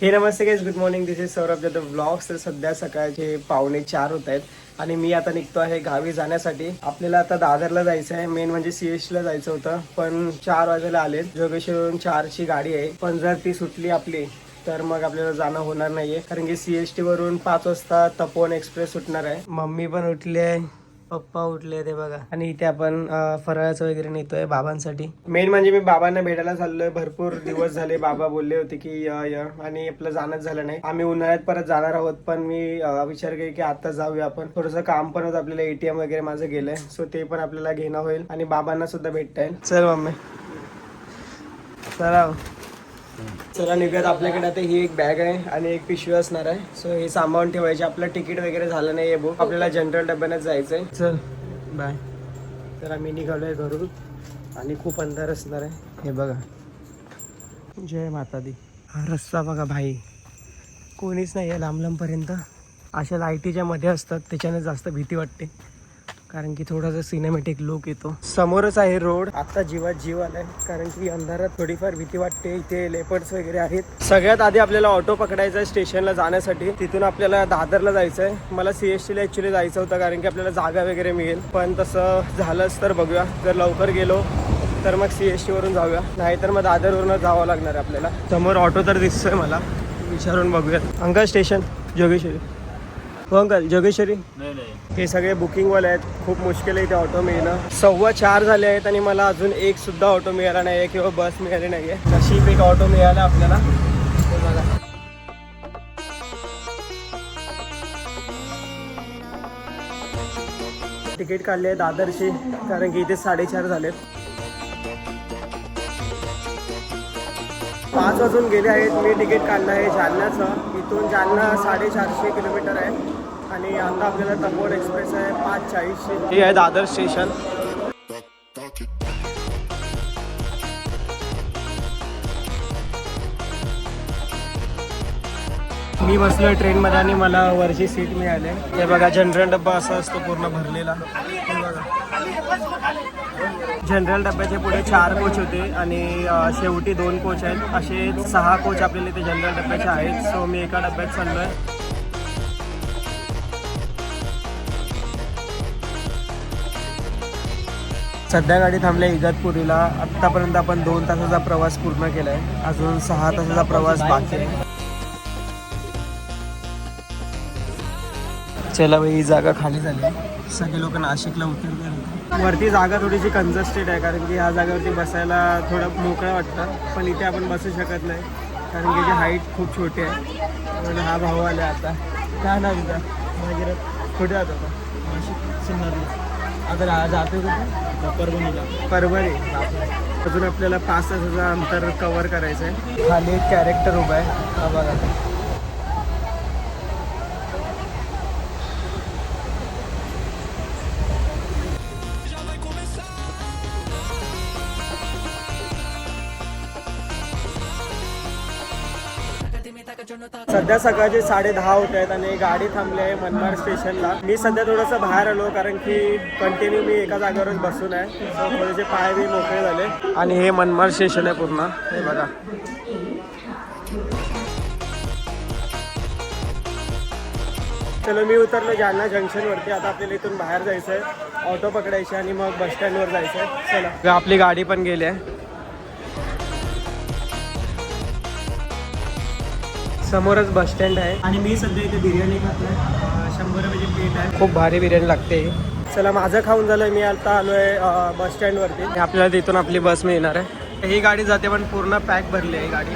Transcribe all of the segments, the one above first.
हे नमस्ते guys good morning this is Saurabh Jadhav blogs तर सध्या सकाळचे पावणे चार होत आहेत आणि मी आता निघतो आहे गावी जाण्यासाठी. आपल्याला आता दादरला जायचं आहे. मेन म्हणजे सीएस ला जायचं होतं. पण चार वाजायला आले जोगेश्वरून चारची गाडी आहे. पण जर ती सुटली आपली तर मग आपल्याला जाणं होणार नाहीये. कारण की सीएसटी वरून पाच वाजता तपोवन एक्सप्रेस सुटणार आहे. मम्मी पण उठली आहे. पप्पा उठले ते बघा. आणि इथे आपण फराळाचं वगैरे नेतोय बाबांसाठी. मेन म्हणजे मी बाबांना भेटायला चाललोय. भरपूर दिवस झाले बाबा बोलले होते की य य. आणि आपलं जाणंच झालं नाही. आम्ही उन्हाळ्यात परत जाणार आहोत पण मी विचार केला की आता जाऊया आपण. थोडंसं काम पण होतं आपल्याला एटीएम वगैरे माझं गेलंय. सो ते पण आपल्याला घेणं होईल आणि बाबांना सुद्धा भेटता येईल. चल मम्मी. चला हो. चला निघत आपल्याकडे. आता ही एक बॅग आहे आणि एक पिशवी असणार आहे. सो हे सांभाळून ठेवायचे. आपलं तिकीट वगैरे झालं नाही बुक आपल्याला जनरल डब्यानेच जायचंय. चल बाय तर आम्ही निघालोय घरून. आणि खूप अंधार असणार आहे. हे बघा. जय माता दी हा रस्ता बघा भाई. कोणीच नाही आहे लांब लांबपर्यंत अशा लाईटीच्या मध्ये असतात. त्याच्याने जास्त भीती वाटते. कारण की थोडासा सिनेमॅटिक लुक येतो. समोरच आहे रोड आता जीवात जीव आलाय. कारण की अंधारात थोडीफार भीती वाटते. इथे लेपर्ड्स वगैरे आहेत. सगळ्यात आधी आपल्याला ऑटो पकडायचा आहे स्टेशनला जाण्यासाठी. तिथून आपल्याला दादरला जायचं आहे मला सीएसटी ला ऍक्च्युली जायचं होतं कारण की आपल्याला जागा वगैरे मिळेल. पण तसं झालंच तर बघूया. जर लवकर गेलो तर मग सीएसटी वरून जाऊया. नाहीतर मग दादरवरून जावं लागणार आहे आपल्याला. समोर ऑटो तर दिसतोय मला. विचारून बघूया अंकल स्टेशन जोगेश्वरी. हो अंकल जोगेश्वरी? हे सगळे बुकिंगवाले आहेत. खूप मुश्किल आहे इथे ऑटो मिळणं. सव्वा चार झाले आहेत आणि मला अजून एक सुद्धा ऑटो मिळाला नाही आहे किंवा बस मिळाली नाही आहे नशीब एक ऑटो मिळाला आपल्याला. तिकीट काढले आहे दादरची कारण की इथे साडेचार झालेत. पाच वाजून गेले आहेत. मी तिकीट काढलं आहे जालन्याचं. इथून जालना साडेचारशे किलोमीटर आहे. आणि आता आपल्याला तपोवन एक्सप्रेस आहे पाच चाळीसशे हे आहे दादर स्टेशन. मी बसलोय ट्रेनमध्ये आणि मला वरची सीट मिळाली. हे बघा जनरल डब्बा असा असतो पूर्ण भरलेला. बघा. जनरल डब्याचे पुढे चार कोच होते आणि शेवटी दोन कोच आहेत. असे सहा कोच आपल्याला इथे जनरल डब्याचे आहेत. सो मी एका डब्यात चाललोय. सध्या गाडी थांबल्या इगतपुरीला. आत्तापर्यंत आपण दोन तासाचा प्रवास पूर्ण केलाय. अजून सहा तासाचा प्रवास बाकी आहे. चला बाई ही जागा खाली झाली. आहे. सगळे लोक नाशिकला उतरले होते. वरती जागा थोडीशी कंजस्टेड आहे कारण की ह्या जागेवरती बसायला थोडं मोकळं वाटतं. पण इथे आपण बसू शकत नाही कारण की हाईट खूप छोटी आहे. म्हणून हा भाऊ आला आता. काय ना तुझा? कुठे जातो आता नाशिक सिन्नरला. आता रा जातो कुठे परभणीला परभणी. अजून आपल्याला पाच तासाचं अंतर कव्हर करायचं आहे खाली एक कॅरेक्टर उभा आहे. हा बघा. सध्या सकाळचे साडे दहा होत आहेत आणि गाडी थांबली आहे मनमाड स्टेशनला. मी सध्या थोडंसं बाहेर आलो कारण की कंटिन्यू मी एका जागेवरच बसून आहे. थोडेसे पाय बी मोकळे झाले. आणि हे मनमाड स्टेशन आहे पूर्ण. हे बघा. चलो मी उतरलो जालना जंक्शनवरती आता आपल्याला इथून बाहेर जायचं आहे ऑटो पकडायचे आणि मग बस स्टँडवर जायचं आहे चला. आपली गाडी पण गेली आहे. समोरच बस स्टँड आहे. आणि मी सध्या इथे बिर्याणी खातोय. शंभर रुपयाची प्लेट आहे. खूप भारी बिर्याणी लागते. चला माझं खाऊन झालं मी आता आलोय बस स्टँडवरती आपल्याला तिथून आपली बस मिळणार आहे. ही गाडी जाते पण पूर्ण पॅक भरली आहे गाडी.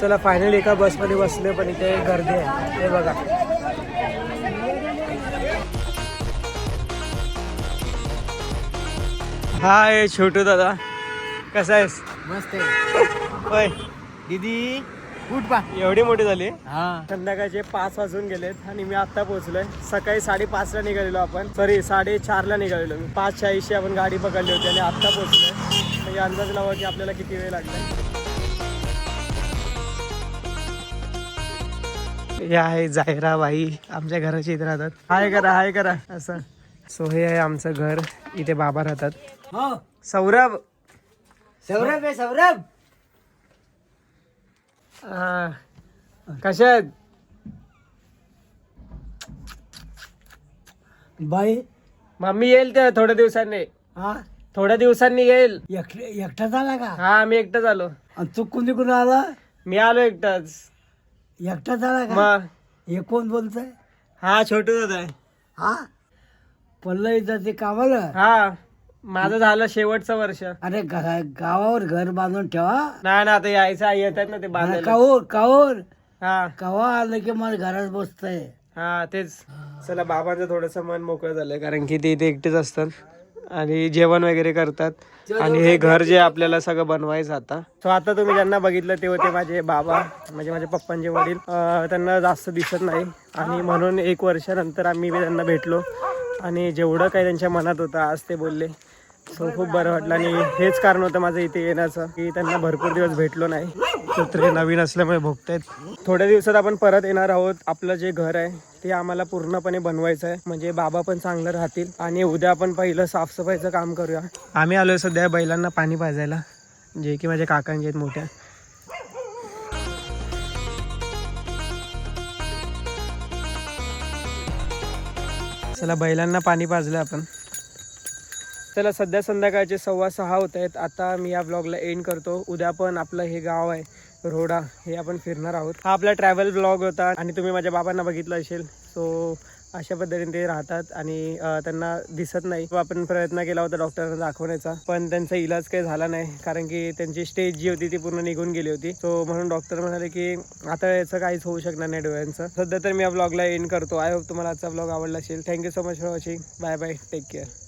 चला फायनल एका बसमध्ये बसले पण इथे गर्दी आहे. हे बघा. हाय छोटू दादा. कसा आहेस? मस्त होय. दीदी उठ पा. एवढी मोठी झाली? हा. संध्याकाळचे पाच वाजून गेलेत आणि मी आता पोहोचलोय. सकाळी साडेपाच ला निघालेलो आपण. सॉरी साडे चार ला निघालेलो मी. पाच चाळीसची आपण गाडी पकडली होती आणि आता पोहोचलोय. म्हणजे अंदाज लावा की आपल्याला किती वेळ लागला हे आहे जाहिरा बाई. आमच्या घराच्या इथे राहतात. हाय करा हाय करा. असं. सो हे आहे आमचं घर. इथे बाबा राहतात. हो. सौरभ! सौरभ आहे सौरभ. कशा आहेत? बाई. मम्मी येईल ते थोड्या दिवसांनी. हा? थोड्या दिवसांनी येईल. एकट एकटा झाला का? हा मी एकटाच आलो. आणि तू कुणी कुणी आला? मी आलो एकटाच. एकटा झाला का? मग? हे कोण बोलतंय? हा छोटू दादा आहे. हा? पल्लवी जाते कामाला? हा. माझं झालं शेवटचं वर्ष. अरे गा- गावावर घर बांधून ठेवा. नाही ना आता यायचं येत आहेत ना ते बांधायला. काऊर काऊर हा. कवा आलं की मला घरात बसतंय. हा तेच. चला बाबांचं थोडस मन मोकळं झालंय कारण की ते इथे एकटेच असतात आणि जेवण वगैरे करतात. आणि हे घर जे आपल्याला सगळं बनवायचं आता. सो आता तुम्ही ज्यांना बघितलं ते होते माझे बाबा म्हणजे माझे पप्पांचे वडील. अं, त्यांना जास्त दिसत नाही. आणि म्हणून एक वर्षानंतर आम्ही त्यांना भेटलो. आणि जेवढं काही त्यांच्या मनात होतं आज ते बोलले. सो खूप बरं वाटलं आणि हेच कारण होतं माझं इथे येण्याचं की त्यांना भरपूर दिवस भेटलो नाही. कुत्रे नवीन असल्यामुळे भोगतायत. थोड्या दिवसात आपण परत येणार आहोत. आपलं जे घर आहे ते आम्हाला पूर्णपणे बनवायचं आहे. म्हणजे बाबा पण चांगलं राहतील आणि उद्या आपण पहिलं साफसफाईचं काम करूया. आम्ही आलोय सध्या बैलांना पाणी पाजायला जे की माझ्या काकांचे आहेत मोठ्या. चला बैलांना पाणी पाजलं आपण. चला सध्या संध्याकाळचे सव्वा सहा होत आहेत. आता मी या ब्लॉगला एंड करतो. उद्या पण आपलं हे गाव आहे रोडा. हे आपण फिरणार आहोत. हा आपला ट्रॅव्हल ब्लॉग होता आणि तुम्ही माझ्या बाबांना बघितलं असेल. सो अशा पद्धतीने ते राहतात आणि त्यांना दिसत नाही. आपण प्रयत्न केला होता डॉक्टरांना दाखवण्याचा पण त्यांचा इलाज काही झाला नाही. कारण की त्यांची स्टेज जी होती ती पूर्ण निघून गेली होती. सो म्हणून डॉक्टर म्हणाले की आता याचं काहीच होऊ शकणार नाही डोळ्यांचं. सध्या तर मी या ब्लॉगला एंड करतो. आय होप तुम्हाला आजचा ब्लॉग आवडला असेल. Thank you so much for watching bye bye take care